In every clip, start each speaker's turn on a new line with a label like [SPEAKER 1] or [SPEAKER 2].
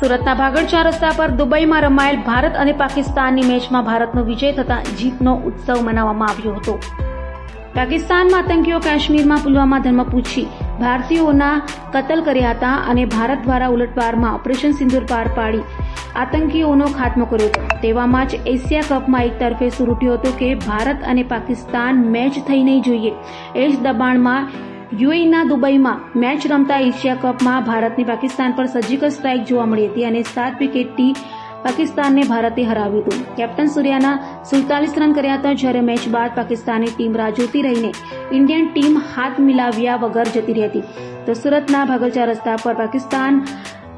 [SPEAKER 1] સુરતના ભાગડ રસ્તા પર દુબઈમાં રમાયેલ ભારત અને પાકિસ્તાનની મેચમાં ભારતનો વિજય થતા જીતનો ઉત્સવ મનાવવામાં આવ્યો હતો. પાકિસ્તાનમાં આતંકીઓ કાશ્મીરમાં પુલવામા ધર્મ પૂછી ભારતીયોના કતલ કર્યા હતા અને ભારત દ્વારા ઉલટવારમાં ઓપરેશન સિંદૂર પાર પાડી આતંકીઓનો ખાત્મો કર્યો હતો. તેવામાં જ એશિયા કપમાં એક તરફે સૂર ઉઠ્યો હતો કે ભારત અને પાકિસ્તાન મેચ થઈ નહીં જોઈએ. એ જ દબાણમાં યુએઈના દુબઈમાં મેચ રમતા એશિયા કપમાં ભારતની પાકિસ્તાન પર સર્જિકલ સ્ટ્રાઇક જોવા મળી હતી અને સાત વિકેટથી પાકિસ્તાનને ભારતે હરાવ્યું હતું. કેપ્ટન સૂર્યાના સુડતાલીસ રન કર્યા હતા જ્યારે મેચ બાદ પાકિસ્તાની ટીમ રાહ જોતી રહીને ઇન્ડિયન ટીમ હાથ મિલાવ્યા વગર જતી રહી હતી. તો સુરતના ભાગલચા રસ્તા પર પાકિસ્તાન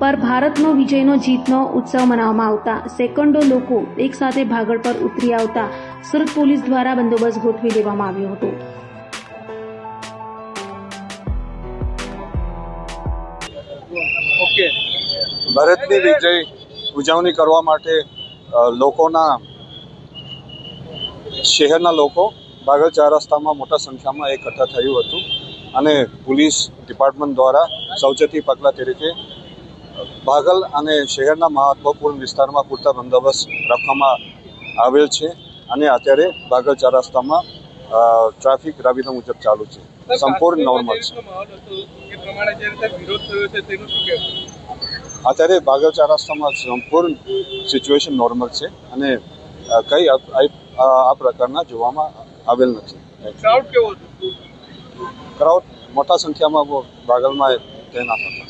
[SPEAKER 1] પર ભારતનો વિજયનો જીતનો ઉત્સવ મનાવવામાં આવતા. સેકન્ડો લોકો એકસાથે ભાગળ પર ઉતરી આવતા. સુરત પોલીસ દ્વારા બંદોબસ્ત ગોઠવી દેવામાં આવ્યો હતો.
[SPEAKER 2] ભારતની વિજય ઉજવણી કરવા માટે લોકોના, શહેરના લોકો ભાગલ ચાર રસ્તામાં મોટા સંખ્યામાં એકઠા થયું હતું. અને પોલીસ ડિપાર્ટમેન્ટ દ્વારા સૌચેતી પગલાં તરીકે બાગલ અને શહેરના મહત્વપૂર્ણ વિસ્તારમાં પૂરતા બંદોબસ્ત રાખવામાં આવેલ છે અને અત્યારે બાગલ ચાર રસ્તામાં ટ્રાફિક રાબેતા મુજબ ચાલુ છે. સંપૂર્ણ નોર્મલ છે. અત્યારે બાગલ ચાર રસ્તામાં સંપૂર્ણ સિચ્યુએશન નોર્મલ છે અને કઈ આ પ્રકારના જોવામાં આવેલ નથી.
[SPEAKER 3] ક્રાઉડ કેવો
[SPEAKER 2] ક્રાઉડ મોટા સંખ્યામાં બાગલમાં તૈનાત હતા.